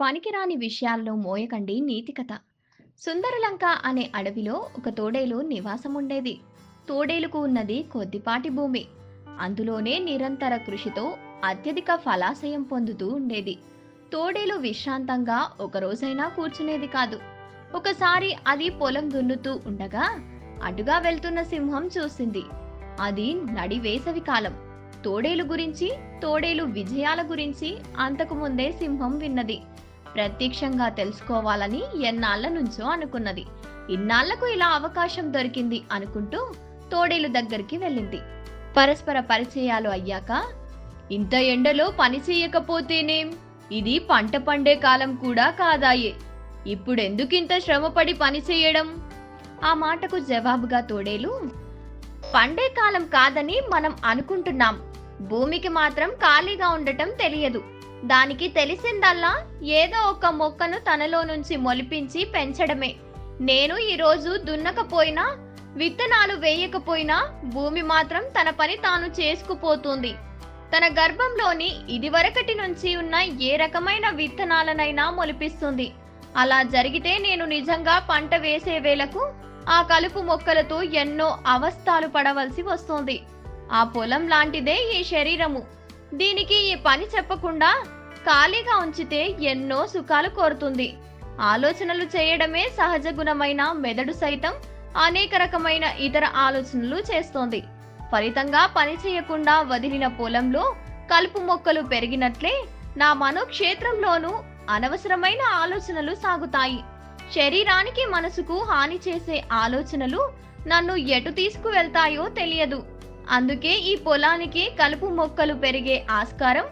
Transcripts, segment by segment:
పనికిరాని విషయాల్లో మోయకండి నీతి కథ. సుందరలంక అనే అడవిలో ఒక తోడేలు నివాసం ఉండేది తోడేలుకు ఉన్నది కొద్దిపాటి భూమి. అందులోనే నిరంతర కృషితో అత్యధిక ఫలాశయం పొందుతూ ఉండేది. తోడేలు విశ్రాంతంగా ఒక రోజైనా కూర్చునేది కాదు. ఒకసారి అది పొలం దున్నుతూ ఉండగా అటుగా వెళ్తున్న సింహం చూసింది. అది నడివేసవి కాలం. తోడేలు గురించి తోడేలు విజయాల గురించి అంతకు ముందే సింహం విన్నది. ప్రత్యక్షంగా తెలుసుకోవాలని ఎన్నాళ్ళ నుంచో అనుకున్నది. ఇన్నాళ్ళకు ఇలా అవకాశం దొరికింది అనుకుంటూ తోడేలు దగ్గరికి వెళ్ళింది. పరస్పర పరిచయాలు అయ్యాక ఇంత ఎండలో పని చేయకపోతేనేం ఇది పంట పండే కాలం కూడా కాదాయే. ఇప్పుడెందుకింత శ్రమపడి పని చేయడం? ఆ మాటకు జవాబుగా తోడేలు పండే కాలం కాదని మనం అనుకుంటున్నాం. భూమికి మాత్రం ఖాళీగా ఉండటం తెలియదు. దానికి తెలిసిందల్లా ఏదో ఒక మొక్కను తనలో నుంచి మొలిపించి పెంచడమే. నేను ఈరోజు దున్నకపోయినా విత్తనాలు వేయకపోయినా భూమి మాత్రం తన పని తాను చేసుకుపోతుంది. తన గర్భంలోని ఇదివరకటి నుంచి ఉన్న ఏ రకమైన విత్తనాలనైనా మొలిపిస్తుంది. అలా జరిగితే నేను నిజంగా పంట వేసే వేళకు ఆ కలుపు మొక్కలతో ఎన్నో అవస్థలు పడవలసి వస్తుంది. ఆ పొలం లాంటిదే ఈ శరీరము. దీనికి ఈ పని చెప్పకుండా ఖాళీగా ఉంచితే ఎన్నో సుఖాలు కోరుతుంది. ఆలోచనలు చేయడమే సహజ గుణమైన మెదడు సైతం అనేక రకమైన ఇతర ఆలోచనలు చేస్తోంది. ఫలితంగా పని చేయకుండా వదిలిన పొలంలో కలుపు మొక్కలు పెరిగినట్లే నా మనోక్షేత్రంలోనూ అనవసరమైన ఆలోచనలు సాగుతాయి. శరీరానికి మనసుకు హాని చేసే ఆలోచనలు నన్ను ఎటు తీసుకువెళ్తాయో తెలియదు. అందుకే ఈ పొలానికి కలుపు మొక్కలు పెరిగే ఆస్కారం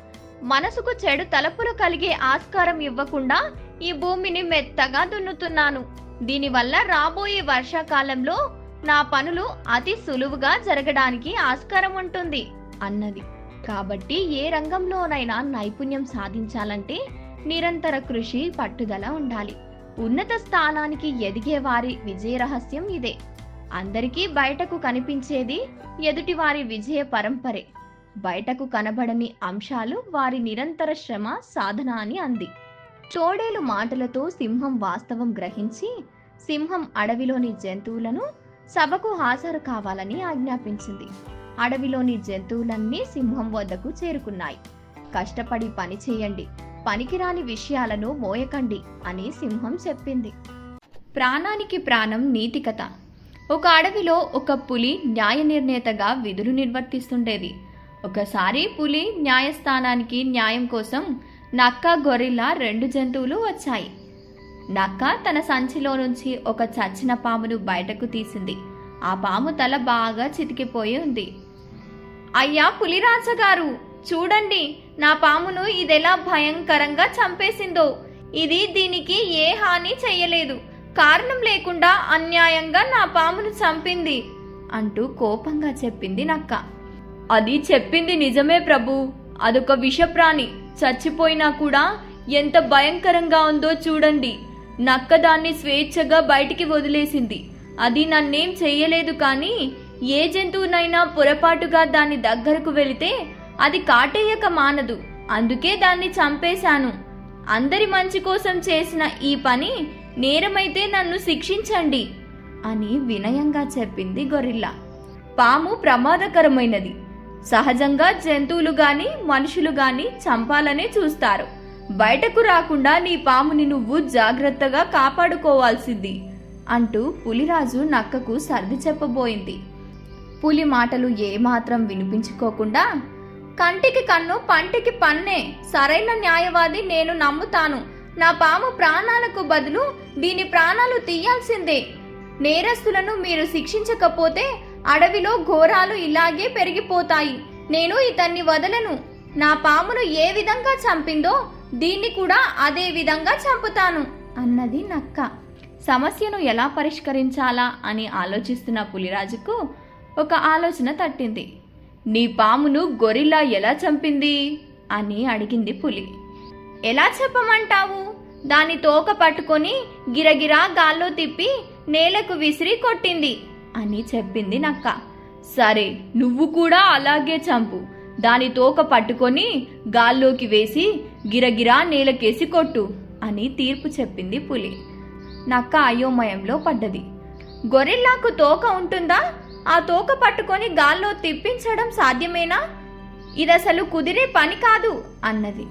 మనసుకు చెడు తలపులు కలిగే ఆస్కారం ఇవ్వకుండా ఈ భూమిని మెత్తగా దున్నుతున్నాను. దీనివల్ల రాబోయే వర్షాకాలంలో నా పనులు అతి సులువుగా జరగడానికి ఆస్కారం ఉంటుంది అన్నది. కాబట్టి ఏ రంగంలోనైనా నైపుణ్యం సాధించాలంటే నిరంతర కృషి పట్టుదల ఉండాలి. ఉన్నత స్థానానికి ఎదిగే వారి విజయ రహస్యం ఇదే. అందరికీ బయటకు కనిపించేది ఎదుటివారి విజయ పరంపరే. బయటకు కనబడని అంశాలు వారి నిరంతర శ్రమ సాధన అని అంది. చోడేలు మాటలతో సింహం వాస్తవం గ్రహించి సింహం అడవిలోని జంతువులను సభకు హాజరు కావాలని ఆజ్ఞాపించింది. అడవిలోని జంతువులన్నీ సింహం వద్దకు చేరుకున్నాయి. కష్టపడి పని చేయండి పనికిరాని విషయాలను మోయకండి అని సింహం చెప్పింది. ప్రాణానికి ప్రాణం నీతి కథ. ఒక అడవిలో ఒక పులి న్యాయ నిర్ణేతగా విధులు నిర్వర్తిస్తుండేది. ఒకసారి పులి న్యాయస్థానానికి న్యాయం కోసం నక్క గొరిల్లా రెండు జంతువులు వచ్చాయి. నక్క తన సంచిలో నుంచి ఒక చచ్చిన పామును బయటకు తీసింది. ఆ పాము తల బాగా చితికిపోయి ఉంది. అయ్యా పులిరాజగారు చూడండి నా పామును ఇదెలా భయంకరంగా చంపేసిందో. ఇది దీనికి ఏ హాని చెయ్యలేదు కారణం లేకుండా అన్యాయంగా నా పామును చంపింది అంటూ కోపంగా చెప్పింది నక్క. అది చెప్పింది నిజమే ప్రభు. అదొక విషప్రాణి. చచ్చిపోయినా కూడా ఎంత భయంకరంగా ఉందో చూడండి. నక్క దాన్ని స్వేచ్ఛగా బయటికి వదిలేసింది. అది నన్నేం చెయ్యలేదు కానీ ఏ జంతువునైనా పొరపాటుగా దాని దగ్గరకు వెళితే అది కాటేయక మానదు. అందుకే దాన్ని చంపేశాను. అందరి మంచి కోసం చేసిన ఈ పని నేరమైతే నన్ను శిక్షించండి అని వినయంగా చెప్పింది గొరిల్లా. పాము ప్రమాదకరమైనది. సహజంగా జంతువులు గాని మనుషులు గాని చంపాలనే చూస్తారు. బయటకు రాకుండా నీ పాముని నువ్వు జాగ్రత్తగా కాపాడుకోవాల్సింది అంటూ పులిరాజు నక్కకు సర్ది చెప్పబోయింది. పులి మాటలు ఏమాత్రం వినిపించుకోకుండా కంటికి కన్ను పంటికి పన్నే సరైన న్యాయవాది నేను నమ్ముతాను. నా పాము ప్రాణాలకు బదులు దీని ప్రాణాలు తీయాల్సిందే. నేరస్తులను మీరు శిక్షించకపోతే అడవిలో ఘోరాలు ఇలాగే పెరిగిపోతాయి. నేను ఇతన్ని వదలను. నా పామును ఏ విధంగా చంపిందో దీన్ని కూడా అదే విధంగా చంపుతాను అన్నది నక్క. సమస్యను ఎలా పరిష్కరించాలా అని ఆలోచిస్తున్న పులిరాజుకు ఒక ఆలోచన తట్టింది. నీ పామును గొరిల్లా ఎలా చంపింది? అని అడిగింది పులి. ఎలా చెప్పమంటావు? దాని తోక పట్టుకొని గిరగిరా గాల్లో తిప్పి నేలకు విసిరి కొట్టింది అని చెప్పింది నక్క. సరే నువ్వు కూడా అలాగే చంపు. దాని తోక పట్టుకొని గాల్లోకి వేసి గిరగిరా నేలకేసి కొట్టు అని తీర్పు చెప్పింది పులి. నక్క అయోమయంలో పడ్డది. గొరిల్లాకు తోక ఉంటుందా? ఆ తోక పట్టుకొని గాల్లో తిప్పించడం సాధ్యమేనా? ఇదసలు కుదిరే పని కాదు అన్నది.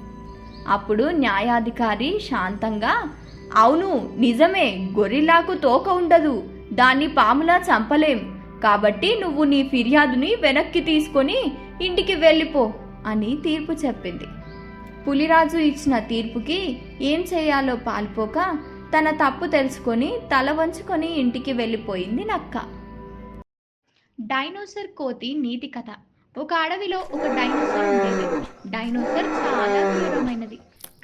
అప్పుడు న్యాయాధికారి శాంతంగా అవును నిజమే గొరిల్లాకు తోక ఉండదు దాన్ని పాములా చంపలేం కాబట్టి నువ్వు నీ ఫిర్యాదుని వెనక్కి తీసుకొని ఇంటికి వెళ్ళిపో అని తీర్పు చెప్పింది. పులిరాజు ఇచ్చిన తీర్పుకి ఏం చేయాలో పాల్పోక తన తప్పు తెలుసుకొని తల వంచుకొని ఇంటికి వెళ్ళిపోయింది నక్క. డైనోసర్ కోతి నీతి కథ. ఒక అడవిలో ఒక డైనోసర్ ఉండేది. డైనోసర్ చాలా క్రూరమైనది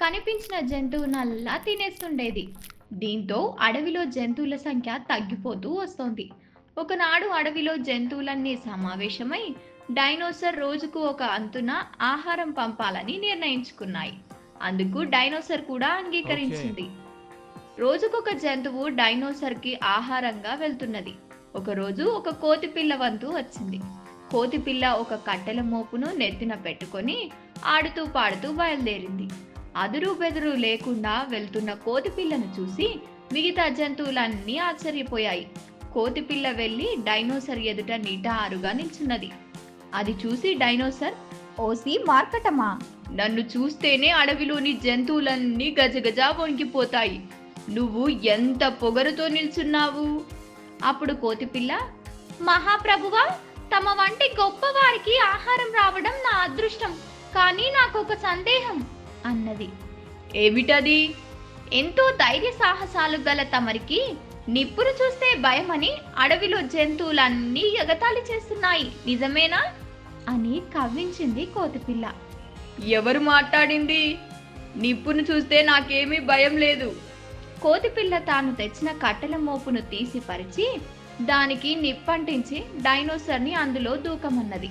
కనిపించిన జంతువునల్లా తినేస్తుండేది. దీంతో అడవిలో జంతువుల సంఖ్య తగ్గిపోతూ వస్తోంది. ఒకనాడు అడవిలో జంతువులన్నీ సమావేశమై డైనోసర్ రోజుకు ఒక అంతున ఆహారం పంపాలని నిర్ణయించుకున్నాయి. అందుకు డైనోసర్ కూడా అంగీకరించింది. రోజుకొక జంతువు డైనోసర్కి ఆహారంగా వెళ్తున్నది. ఒకరోజు ఒక కోతి పిల్ల వంతు వచ్చింది. కోతిపిల్ల ఒక కట్టెల మోపును నెత్తిన పెట్టుకొని ఆడుతూ పాడుతూ బయలుదేరింది. అదురు బెదురు లేకుండా వెళ్తున్న కోతిపిల్లను చూసి మిగతా జంతువులన్నీ ఆశ్చర్యపోయాయి. కోతిపిల్ల వెళ్ళి డైనోసర్ ఎదుట నిటారుగా నిల్చున్నది. అది చూసి డైనోసర్ ఓసి మార్కటమా? నన్ను చూస్తేనే అడవిలోని జంతువులన్నీ గజగజ వణికిపోతాయి. నువ్వు ఎంత పొగరుతో నిల్చున్నావు? అప్పుడు కోతిపిల్ల మహాప్రభువా తమ వంటి గొప్ప వారికి ఆహారం రావడం నా అదృష్టం కానీ నాకు ఒక సందేహం అన్నది. ఏమిటది? ఎంతో ధైర్య సాహసాలు గల తమరికి నిప్పును చూస్తే భయమని అడవిలో జంతువులన్నీ ఎగతాళి చేస్తున్నాయి నిజమేనా? అని కవ్వించింది కోతిపిల్ల. ఎవరు మాట్లాడింది? నిప్పును చూస్తే నాకేమీ భయం లేదు. కోతిపిల్ల తాను తెచ్చిన కట్టెల మోపును తీసి పరిచి దానికి నిప్పంటించి డైనోసర్ని అందులో దూకమన్నది.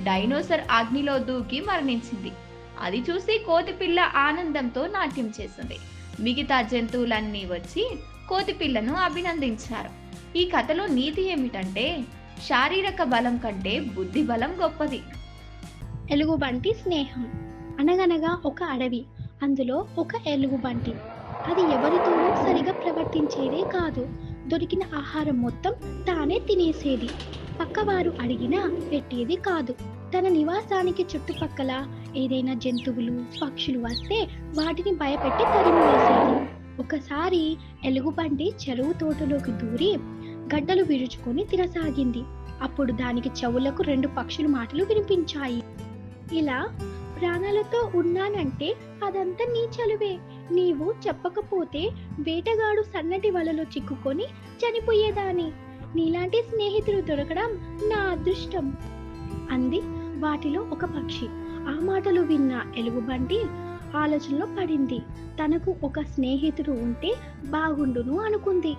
డైనోసర్ అగ్నిలో దూకి మరణించింది. అది చూసి కోతిపిల్ల ఆనందంతో నాట్యం చేసింది. మిగతా జంతువులన్నీ వచ్చి కోతిపిల్లను అభినందించారు. ఈ కథలో నీతి ఏమిటంటే శారీరక బలం కంటే బుద్ధి బలం గొప్పది. ఎలుగుబంటి స్నేహం. అనగనగా ఒక అడవి అందులో ఒక ఎలుగుబంటి అది ఎవరితోనూ సరిగా ప్రవర్తించేదే కాదు. దొరికిన ఆహారం మొత్తం తానే తినేసేది. పక్కవారు అడిగినా పెట్టేది కాదు. తన నివాసానికి చుట్టుపక్కల ఏదైనా జంతువులు పక్షులు వస్తే వాటిని భయపెట్టి తరిమివేసేది ఒకసారి ఎలుగుబంటి చెరువు తోటలోకి దూరి గడ్డలు విరుచుకొని తినసాగింది అప్పుడు దానికి చెవులకు రెండు పక్షుల మాటలు వినిపించాయి. ఇలా ప్రాణాలతో ఉన్నానంటే అదంతా నీ చలువే. నీవు చెప్పకపోతే వేటగాడు సన్నటి వలలో చిక్కుకొని చనిపోయేదాని నీలాంటి స్నేహితులు దొరకడం నా అదృష్టం. అంది వాటిలో ఒక పక్షి. ఆ మాటలు విన్న ఎలుగుబంటి ఆలోచనలో పడింది. తనకు ఒక స్నేహితుడు ఉంటే బాగుండును అనుకుంది.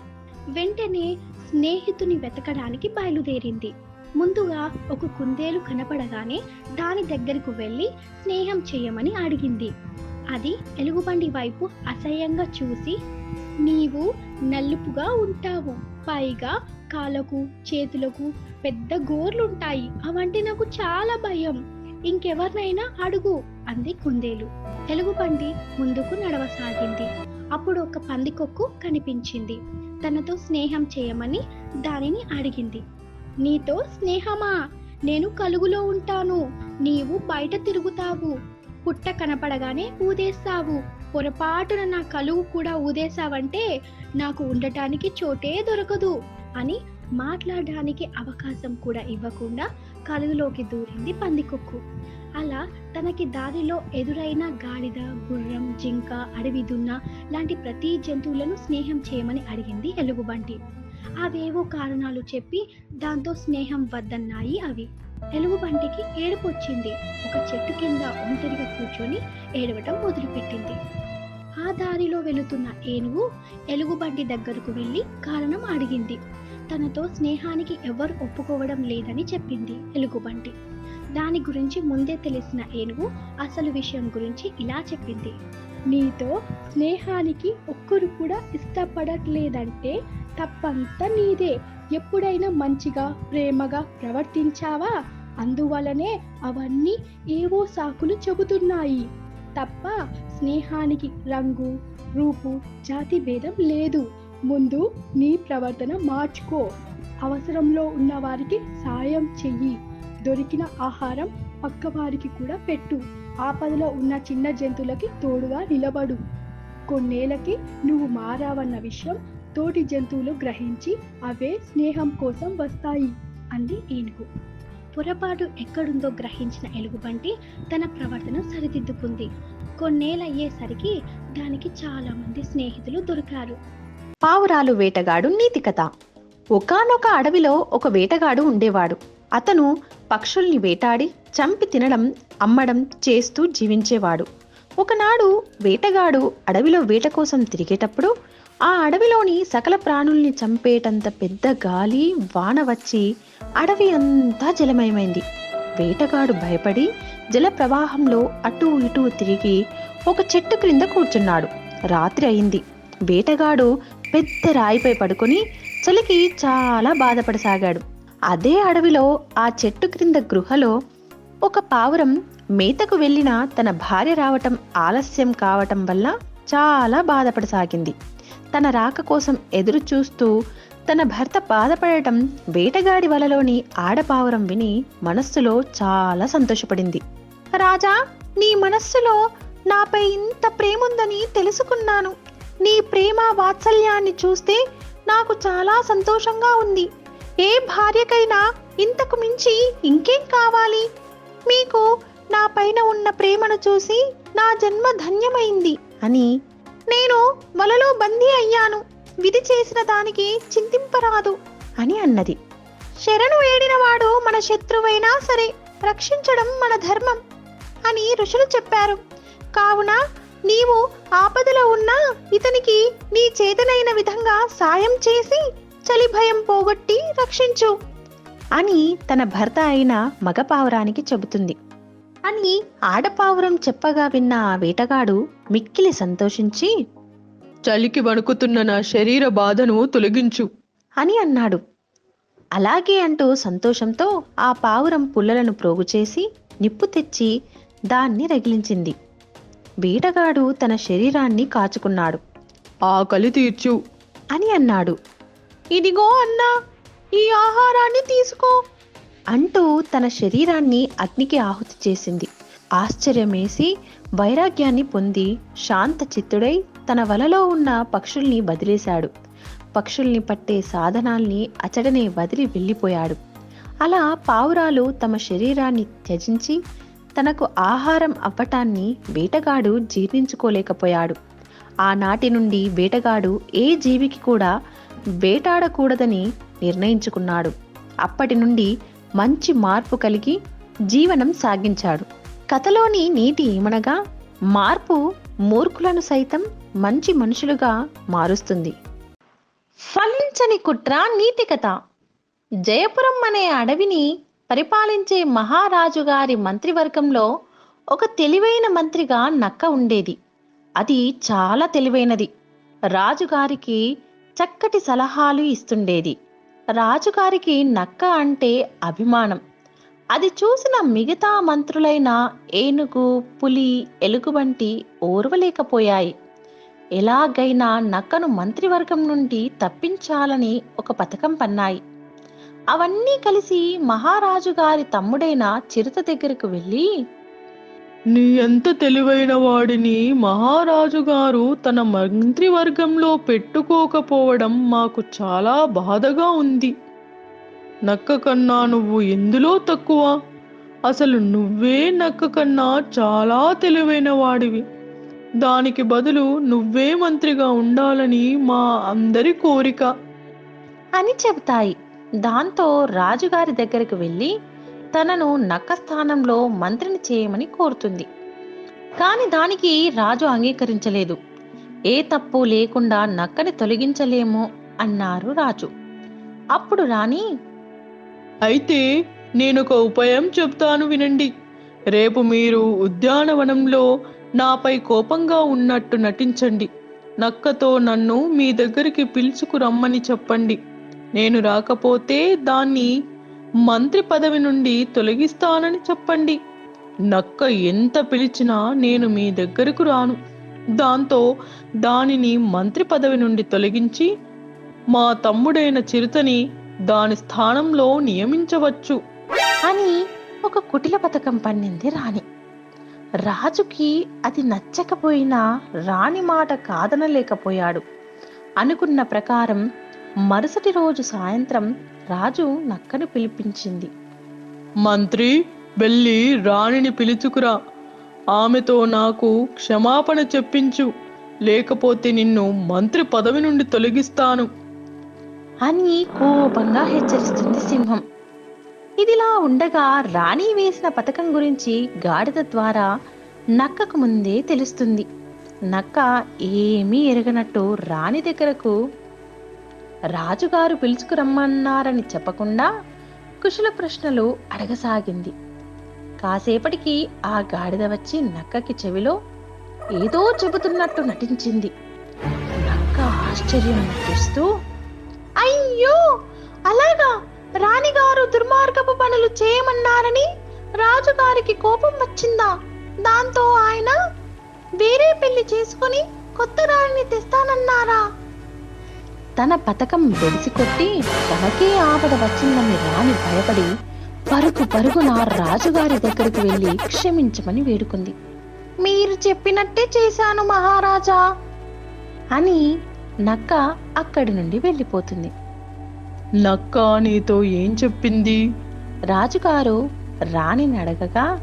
వెంటనే స్నేహితుని వెతకడానికి బయలుదేరింది. ముందుగా ఒక కుందేలు కనపడగానే దాని దగ్గరకు వెళ్ళి స్నేహం చేయమని అడిగింది. అది ఎలుగుబండి వైపు అసహ్యంగా చూసి నీవు నలుపుగా ఉంటావు. పైగా కాళ్ళకు చేతులకు పెద్ద గోర్లుంటాయి. అవంటే నాకు చాలా భయం. ఇంకెవరినైనా అడుగు అంది కుందేలు. ఎలుగుబంటి ముందుకు నడవసాగింది. అప్పుడు ఒక పందికొక్కు కనిపించింది. తనతో స్నేహం చేయమని దానిని అడిగింది. నీతో స్నేహమా? నేను కలుగులో ఉంటాను. నీవు బయట తిరుగుతావు. పుట్ట కనపడగానే ఊదేస్తావు. పొరపాటున నా కలువు కూడా ఊదేశావంటే నాకు ఉండటానికి చోటే దొరకదు అని మాట్లాడడానికి అవకాశం కూడా ఇవ్వకుండా కలుగులోకి దూరింది పందికొక్కు. అలా తనకి దారిలో ఎదురైన గాడిద గుర్రం జింక అడవి దున్న లాంటి ప్రతి జంతువులను స్నేహం చేయమని అడిగింది ఎలుగుబంటి. అవేవో కారణాలు చెప్పి దాంతో స్నేహం వద్దన్నాయి అవి. ఎలుగుబంటికి ఏడుపు వచ్చింది ఒక చెట్టు కింద ఒంటరిగా కూర్చొని ఏడవటం మొదలుపెట్టింది. ఆ దారిలో వెళుతున్న ఏనుగు ఎలుగుబంటి దగ్గరకు వెళ్ళి కారణం అడిగింది. తనతో స్నేహానికి ఎవరు ఒప్పుకోవడం లేదని చెప్పింది ఎలుగుబంటి దాని గురించి ముందే తెలిసిన ఏనుగు అసలు విషయం గురించి ఇలా చెప్పింది. నీతో స్నేహానికి ఒక్కరు కూడా ఇష్టపడట్లేదంటే తప్పంతా నీదే. ఎప్పుడైనా మంచిగా ప్రేమగా ప్రవర్తించావా? అందువలనే అవన్నీ ఏవో సాకులు చెబుతున్నాయి. తప్ప స్నేహానికి రంగు రూపు జాతి భేదం లేదు. ముందు నీ ప్రవర్తన మార్చుకో. అవసరంలో ఉన్న వారికి సాయం చెయ్యి. దొరికిన ఆహారం పక్కవారికి కూడా పెట్టు. ఆపదలో ఉన్న చిన్న జంతువులకి తోడుగా నిలబడు. కొన్నేళ్ళకి నువ్వు మారావన్న విషయం తోటి జంతువులు గ్రహించి అవే స్నేహం కోసం వస్తాయి అంది ఏనుగు. పొరపాటు ఎక్కడుందో గ్రహించిన ఎలుగుబంటి తన ప్రవర్తన సరిదిద్దుకుంది. కొన్నేళ్ళయ్యేసరికి దానికి చాలా మంది స్నేహితులు దొరికారు. పావురాలు వేటగాడు నీతి కథ ఒకానొక అడవిలో ఒక వేటగాడు ఉండేవాడు. అతను పక్షుల్ని వేటాడి చంపి తినడం అమ్మడం చేస్తూ జీవించేవాడు. ఒకనాడు వేటగాడు అడవిలో వేట కోసం తిరిగేటప్పుడు ఆ అడవిలోని సకల ప్రాణుల్ని చంపేటంత పెద్ద గాలి వాన వచ్చి అడవి అంతా జలమయమైంది. వేటగాడు భయపడి జల ప్రవాహంలో అటూ ఇటూ తిరిగి ఒక చెట్టు క్రింద కూర్చున్నాడు. రాత్రి అయింది. వేటగాడు పెద్ద రాయిపై పడుకొని చలికి చాలా బాధపడసాగాడు. అదే అడవిలో ఆ చెట్టు క్రింద గృహలో ఒక పావురం మేతకు వెళ్ళిన తన భార్య రావటం ఆలస్యం కావటం వల్ల చాలా బాధపడసాగింది. తన రాక కోసం ఎదురు చూస్తూ తన భర్త బాధపడటం వేటగాడి వలలోని ఆడపావురం విని మనస్సులో చాలా సంతోషపడింది. రాజా నీ మనస్సులో నాపై ఇంత ప్రేముందని తెలుసుకున్నాను. నీ ప్రేమ వాత్సల్యాన్ని చూస్తే నాకు చాలా సంతోషంగా ఉంది. ఏ భార్యకైనా ఇంతకు మించి ఇంకేం కావాలి? మీకు నా పైన ఉన్న ప్రేమను చూసి నా జన్మ ధన్యమైంది అని నేను వలలో బందీ అయ్యాను. విధి చేసిన దానికి చింతింపరాదు అని అన్నది. శరణు ఏడినవాడు మన శత్రువైనా సరే రక్షించడం మన ధర్మం అని ఋషులు చెప్పారు. కావున నీవు ఆపదలో ఉన్నా ఇతనికి నీ చేతనైన విధంగా సాయం చేసి చలి భయం పోగొట్టి రక్షించు అని తన భర్త అయిన మగపావురానికి చెబుతుంది. అని ఆడపావురం చెప్పగా విన్న ఆ వేటగాడు మిక్కిలి సంతోషించి చలికి వణుకుతున్న నా శరీర బాధను తొలగించు. అని అన్నాడు. అలాగే అంటూ సంతోషంతో ఆ పావురం పుల్లలను ప్రోగు చేసి నిప్పు తెచ్చి దాన్ని రగిలించింది. వేటగాడు తన శరీరాన్ని కాచుకున్నాడు. ఆకలి తీర్చు. అని అన్నాడు. ఇదిగో అన్నా ఈ ఆహారాన్ని తీసుకో. అంటూ తన శరీరాన్ని అగ్నికి ఆహుతి చేసింది. ఆశ్చర్యమేసి వైరాగ్యాన్ని పొంది శాంత చిత్తుడై తన వలలో ఉన్న పక్షుల్ని వదిలేశాడు. పక్షుల్ని పట్టే సాధనాల్ని అచడనే వదిలి వెళ్ళిపోయాడు. అలా పావురాలు తమ శరీరాన్ని త్యజించి తనకు ఆహారం అవ్వటాన్ని వేటగాడు జీర్ణించుకోలేకపోయాడు. ఆనాటి నుండి వేటగాడు ఏ జీవికి కూడా వేటాడకూడదని నిర్ణయించుకున్నాడు. అప్పటి నుండి మంచి మార్పు కలిగి జీవనం సాగించాడు. కథలోని నీతి ఏమనగా మార్పు మూర్ఖులను సైతం మంచి మనుషులుగా మారుస్తుంది. ఫలించని కుట్ర నీతి కథ. జయపురం అనే అడవిని పరిపాలించే మహారాజు గారి మంత్రివర్గంలో ఒక తెలివైన మంత్రిగా నక్క ఉండేది. అది చాలా తెలివైనది. రాజుగారికి చక్కటి సలహాలు ఇస్తుండేది. రాజుగారికి నక్క అంటే అభిమానం. అది చూసిన మిగతా మంత్రులైన ఏనుగు పులి ఎలుగు వంటి ఓర్వలేకపోయాయి. ఎలాగైనా నక్కను మంత్రివర్గం నుండి తప్పించాలని ఒక పథకం పన్నాయి. అవన్నీ కలిసి మహారాజు గారి తమ్ముడైన చిరుత దగ్గరకు వెళ్ళి నీ ఎంత తెలివైన వాడిని మహారాజు గారు తన మంత్రివర్గంలో పెట్టుకోకపోవడం మాకు చాలా బాధగా ఉంది. నక్క కన్నా నువ్వు ఎందులో తక్కువ? అసలు నువ్వే నక్క కన్నా చాలా తెలివైన వాడివి. దానికి బదులు నువ్వే మంత్రిగా ఉండాలని మా అందరి కోరిక. అని చెబుతాయి. దాంతో రాజుగారి దగ్గరికి వెళ్ళి తనను నక్క స్థానంలో మంత్రిని చేయమని కోరుతుంది. కాని దానికి రాజు అంగీకరించలేదు. ఏ తప్పు లేకుండా నక్కని తొలగించలేము అన్నారు రాజు. అప్పుడు రాణి అయితే నేనొక ఉపాయం చెప్తాను వినండి. రేపు మీరు ఉద్యానవనంలో నాపై కోపంగా ఉన్నట్టు నటించండి. నక్కతో నన్ను మీ దగ్గరికి పిలుచుకు రమ్మని చెప్పండి. నేను రాకపోతే దాన్ని మంత్రి పదవి నుండి తొలగిస్తానని చెప్పండి. నక్క ఎంత పిలిచినా నేను మీ దగ్గరకు రాను. దాంతో దానిని మంత్రి పదవి నుండి తొలగించి మా తమ్ముడైన చిరుతని దాని స్థానంలో నియమించవచ్చు. అని ఒక కుటిల పథకం పన్నింది రాణి. రాజుకి అది నచ్చకపోయినా రాణి మాట కాదనలేకపోయాడు. అనుకున్న ప్రకారం మరుసటి రోజు సాయంత్రం రాజు నక్కను పిలిపించింది. మంత్రి వెళ్ళి రాణిని పిలుచుకురా. ఆమెతో నాకు క్షమాపణ చెప్పించు. లేకపోతే నిన్ను మంత్రి పదవి నుండి తొలగిస్తాను. అని కోపంగా హెచ్చరిస్తుంది సింహం. ఇదిలా ఉండగా రాణి వేసిన పథకం గురించి గాడిద ద్వారా నక్కకు ముందే తెలుస్తుంది. నక్క ఏమీ ఎరగనట్టు రాణి దగ్గరకు రాజుగారు పిలుచుకురమ్మన్నారని చెప్పకుండా కుశల ప్రశ్నలు అడగసాగింది. కాసేపటికి ఆ గాడిద వచ్చి నక్కకి చెవిలో ఏదో చెబుతున్నట్టు నటించింది. నక్క ఆశ్చర్యం నటిస్తూ అయ్యో! అలాగా! రాణిగారు దుర్మార్గపు పనులు చేయమన్నారని రాజుగారికి కోపం వచ్చిందా? దాంతో ఆయన వేరే పెళ్ళి చేసుకుని కొత్త రాణిని తెస్తానన్నారా? తన పథకం కొట్టి తనకే ఆపద వచ్చిందని రాణి భయపడి పరుగు పరుగున రాజుగారి దగ్గరికి వెళ్ళి క్షమించమని వేడుకుంది. మీరు చెప్పినట్టే చేశాను మహారాజా అని నక్క అక్కడి నుండి వెళ్ళిపోతుంది. నక్క నీతో ఏం చెప్పింది? రాజుగారు రాణిని అడగగా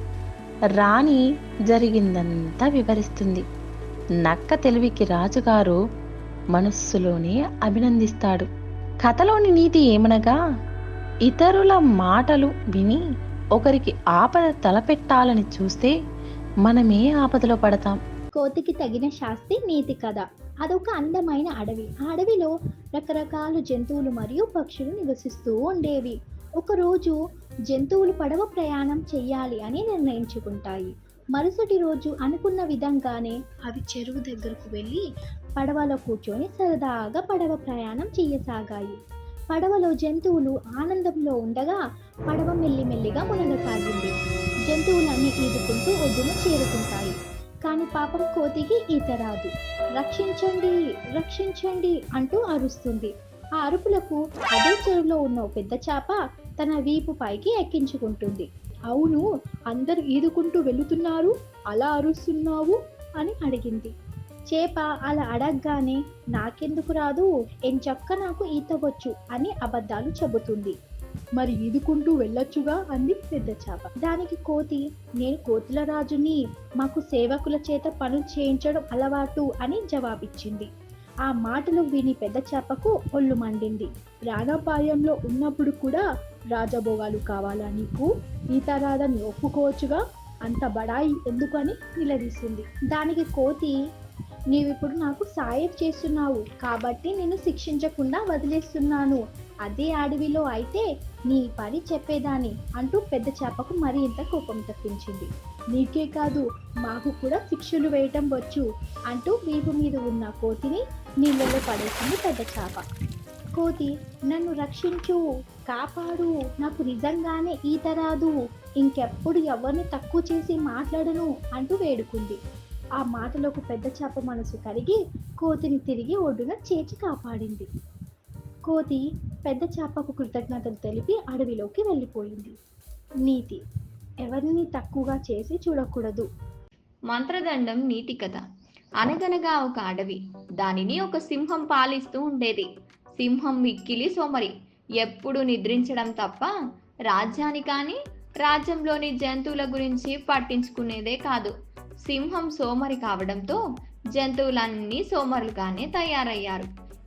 రాణి జరిగిందంతా వివరిస్తుంది. నక్క తెలివికి రాజుగారు మనస్సులోనే అభినందిస్తాడు. కథలోని నీతి ఏమనగా ఇతరుల మాటలు విని ఒకరికి ఆపద తలపెట్టాలని చూస్తే మనమే ఆపదలో పడతాం. కోతికి తగిన శాస్తి నీతి కథ. అదొక అందమైన అడవి. ఆ అడవిలో రకరకాల జంతువులు మరియు పక్షులు నివసిస్తూ ఉండేవి. ఒకరోజు జంతువులు పడవ ప్రయాణం చెయ్యాలి అని నిర్ణయించుకుంటాయి. మరుసటి రోజు అనుకున్న విధంగానే అవి చెరువు దగ్గరకు వెళ్ళి పడవలో కూర్చొని సరదాగా పడవ ప్రయాణం చేయసాగాయి. పడవలో జంతువులు ఆనందంలో ఉండగా పడవ మెల్లిమెల్లిగా మునగసాగింది. జంతువులన్నీ ఈదుకుంటూ ఒడ్డును చేరుకుంటాయి. కానీ పాపం కోతికి ఈత రాదు. రక్షించండి రక్షించండి అంటూ అరుస్తుంది. ఆ అరుపులకు అదే చెరువులో ఉన్న పెద్ద చేప తన వీపు పైకి ఎక్కించుకుంటుంది. అవును అందరు ఈదుకుంటూ వెళుతున్నారు? అలా అరుస్తున్నావు? అని అడిగింది. చేప అలా అడగగానే నాకెందుకు రాదు? ఎంచక్క నాకు ఈత వచ్చు అని అబద్ధాలు చెబుతుంది. మరి ఈదుకుంటూ వెళ్ళొచ్చుగా? అంది పెద్ద చేప. దానికి కోతి నేను కోతుల రాజుని మాకు సేవకుల చేత పనులు చేయించడం అలవాటు అని జవాబిచ్చింది. ఆ మాటలు విని పెద్ద చేపకు ఒళ్ళు మండింది. ప్రాణాపాయంలో ఉన్నప్పుడు కూడా రాజభోగాలు కావాలా నీకు? ఈత రాదని ఒప్పుకోవచ్చుగా? అంత బడాయి ఎందుకని? నిలదీసింది. దానికి కోతి నీవిప్పుడు నాకు సాయం చేస్తున్నావు. కాబట్టి నేను శిక్షించకుండా వదిలేస్తున్నాను. అదే అడవిలో అయితే నీ పని చెప్పేదాన్ని అంటూ పెద్ద చేపకు మరింత కోపం తప్పించింది. నీకే కాదు మాకు కూడా శిక్షలు వేయటం వచ్చు అంటూ వీపు మీద ఉన్న కోతిని నీళ్ళలో పడేసింది పెద్ద చేప. కోతి నన్ను రక్షించు కాపాడు నాకు నిజంగానే ఈత రాదు ఇంకెప్పుడు ఎవరిని తక్కువ చేసి మాట్లాడను అంటూ వేడుకుంది. ఆ మాటలకు పెద్ద చేప మనసు కరిగి కోతిని తిరిగి ఒడ్డున చేర్చి కాపాడింది. కోతి పెద్ద చేపకు కృతజ్ఞతలు తెలిపి అడవిలోకి వెళ్ళిపోయింది. నీతి ఎవరిని తక్కువగా చేసి చూడకూడదు. మంత్రదండం నీతి కథ. అనగనగా ఒక అడవి. దానిని ఒక సింహం పాలిస్తూ ఉండేది. సింహం మిక్కిలి సోమరి. ఎప్పుడు నిద్రించడం తప్ప రాజ్యాన్ని కానీ రాజ్యంలోని జంతువుల గురించి పట్టించుకునేదే కాదు. సింహం సోమరి కావడంతో జంతువులన్నీ సోమరులుగానే తయారయ్యారు.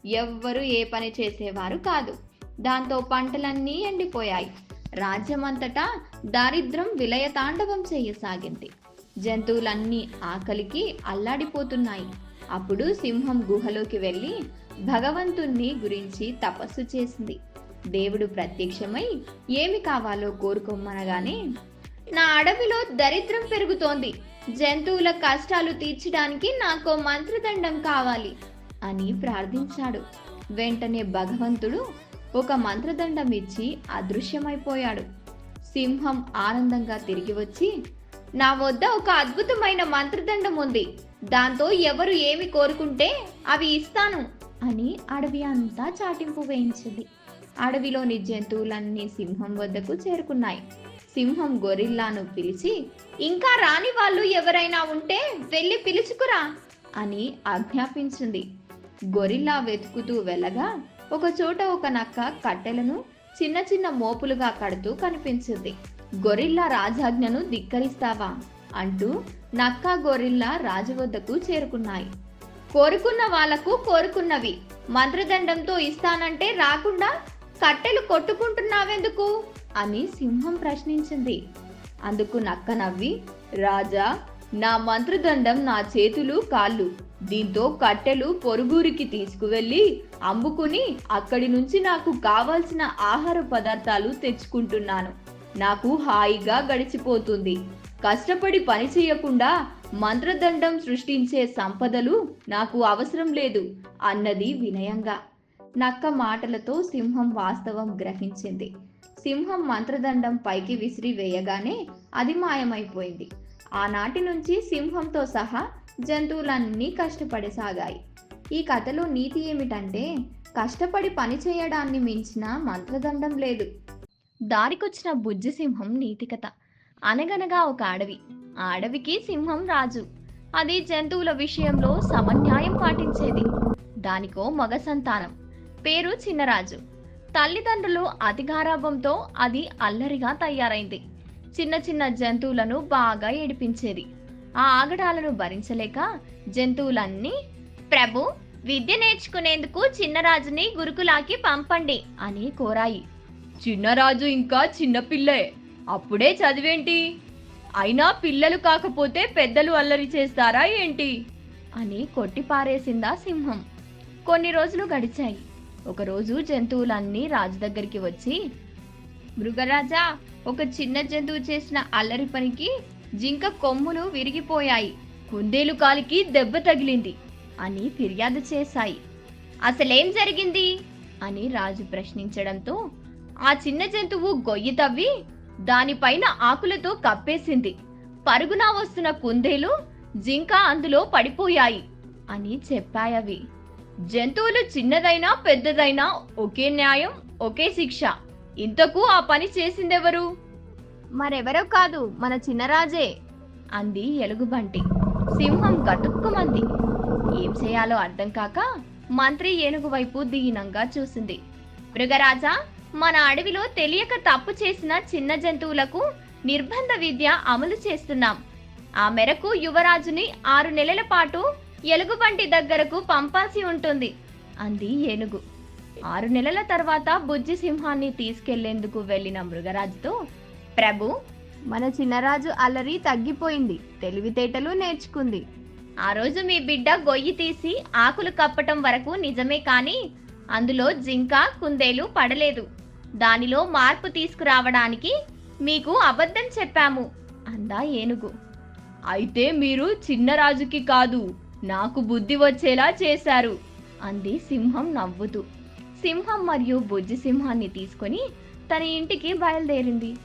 ఎవ్వరు ఏ పని చేసేవారు కాదు. దాంతో పంటలన్నీ ఎండిపోయాయి. రాజ్యమంతటా దారిద్రం విలయతాండవం చేయసాగింది. జంతువులన్నీ ఆకలికి అల్లాడిపోతున్నాయి. అప్పుడు సింహం గుహలోకి వెళ్ళి భగవంతుణ్ణి గురించి తపస్సు చేసింది. దేవుడు ప్రత్యక్షమై ఏమి కావాలో కోరుకోమనగానే నా అడవిలో దరిద్రం పెరుగుతోంది. జంతువుల కష్టాలు తీర్చడానికి నాకు మంత్రదండం కావాలి అని ప్రార్థించాడు. వెంటనే భగవంతుడు ఒక మంత్రదండం ఇచ్చి అదృశ్యమైపోయాడు. సింహం ఆనందంగా తిరిగి వచ్చి నా వద్ద ఒక అద్భుతమైన మంత్రదండం ఉంది. దాంతో ఎవరు ఏమి కోరుకుంటే అవి ఇస్తాను అని అడవి అంతా చాటింపు వేయించింది. అడవిలోని జంతువులన్నీ సింహం వద్దకు చేరుకున్నాయి. సింహం గొరిల్లాను పిలిచి ఇంకా రాని వాళ్ళు ఎవరైనా ఉంటే వెళ్ళి పిలుచుకురా అని ఆజ్ఞాపించింది. గొరిల్లా వెతుకుతూ వెళ్ళగా ఒక చోట ఒక నక్క కట్టెలను చిన్న చిన్న మోపులుగా కడుతూ కనిపించింది. గొరిల్లా రాజాజ్ఞను ధిక్కరిస్తావా? అంటూ నక్క గొరిల్లా రాజు వద్దకు చేరుకున్నాయి. కోరుకున్న వాళ్ళకు కోరుకున్నవి. మంత్రదండంతో ఇస్తానంటే రాకుండా కట్టెలు కొట్టుకుంటున్నావెందుకు? అని సింహం ప్రశ్నించింది. అందుకు నక్క నవ్వి రాజా నా మంత్రదండం నా చేతులు కాళ్ళు. దీంతో కట్టెలు పొరుగురికి తీసుకువెళ్ళి అమ్ముకుని అక్కడి నుంచి నాకు కావాల్సిన ఆహార పదార్థాలు తెచ్చుకుంటున్నాను. నాకు హాయిగా గడిచిపోతుంది. కష్టపడి పని చేయకుండా మంత్రదండం సృష్టించే సంపదలు నాకు అవసరం లేదు అన్నది వినయంగా. నక్క మాటలతో సింహం వాస్తవం గ్రహించింది. సింహం మంత్రదండం పైకి విసిరి వేయగానే అది మాయమైపోయింది. ఆనాటి నుంచి సింహంతో సహా జంతువులన్నీ కష్టపడసాగాయి. ఈ కథలో నీతి ఏమిటంటే కష్టపడి పని చేయడాన్ని మించిన మంత్రదండం లేదు. దారికొచ్చిన బుజ్జి సింహం నీతి కథ. అనగనగా ఒక అడవి. ఆ అడవికి సింహం రాజు. అది జంతువుల విషయంలో సమన్యాయం పాటించేది. దానికో మగ సంతానం. పేరు చిన్నరాజు. తల్లిదండ్రులు అతిగారాభంతో అది అల్లరిగా తయారైంది. చిన్న చిన్న జంతువులను బాగా ఏడిపించేది. ఆ ఆగడాలను భరించలేక జంతువులన్నీ ప్రభు విద్య నేర్చుకునేందుకు చిన్నరాజుని గురుకులాకి పంపండి అని కోరాయి. చిన్నరాజు ఇంకా చిన్నపిల్లే అప్పుడే చదివేంటి? అయినా పిల్లలు కాకపోతే పెద్దలు అల్లరి చేస్తారా ఏంటి? అని కొట్టిపారేసిందా సింహం. కొన్ని రోజులు గడిచాయి. ఒకరోజు జంతువులన్నీ రాజు దగ్గరికి వచ్చి మృగరాజా ఒక చిన్న జంతువు చేసిన అల్లరి పనికి జింక కొమ్ములు విరిగిపోయాయి. కుందేలు కాలికి దెబ్బ తగిలింది అని ఫిర్యాదు చేశాయి. అసలేం జరిగింది? అని రాజు ప్రశ్నించడంతో ఆ చిన్న జంతువు గొయ్యి తవ్వి దానిపైన ఆకులతో కప్పేసింది. పరుగున వస్తున్న కుందేలు జింక అందులో పడిపోయాయి అని చెప్పాయవి. జంతువులు చిన్నదైనా పెద్దదైనా ఒకే న్యాయం ఒకే శిక్ష. ఇంతకు ఆ పని చేసిందెవరు? మరెవరో కాదు మన చిన్నరాజే. అంది ఎలుగుబంటి. సింహం గతుక్కుమంది ఏం చేయాలో అర్థం కాక మంత్రి ఏనుగు వైపు దీనంగా చూసింది. మృగరాజా మన అడవిలో తెలియక తప్పు చేసిన చిన్న జంతువులకు నిర్బంధ విద్య అమలు చేస్తున్నాం. ఆ మేరకు యువరాజుని ఆరు నెలల పాటు ఎలుగుబంటి దగ్గరకు పంపాల్సి ఉంటుంది అంది ఏనుగు. ఆరు నెలల తర్వాత బుజ్జి సింహాన్ని తీసుకెళ్ళేందుకు వెళ్ళిన మృగరాజుతో ప్రభు మన చిన్నరాజు అల్లరి తగ్గిపోయింది తెలివితేటలు నేర్చుకుంది. ఆ రోజు మీ బిడ్డ గొయ్యి తీసి ఆకులు కప్పటం వరకు నిజమే కానీ అందులో జింక కుందేలు పడలేదు. దానిలో మార్పు తీసుకురావడానికి మీకు అబద్ధం చెప్పాము అందా ఏనుగు. అయితే మీరు చిన్నరాజుకి కాదు నాకు బుద్ధి వచ్చేలా చేశారు అంది సింహం నవ్వుతూ. సింహం మరియు బుజ్జి సింహాన్ని తీసుకొని తన ఇంటికి బయలుదేరింది.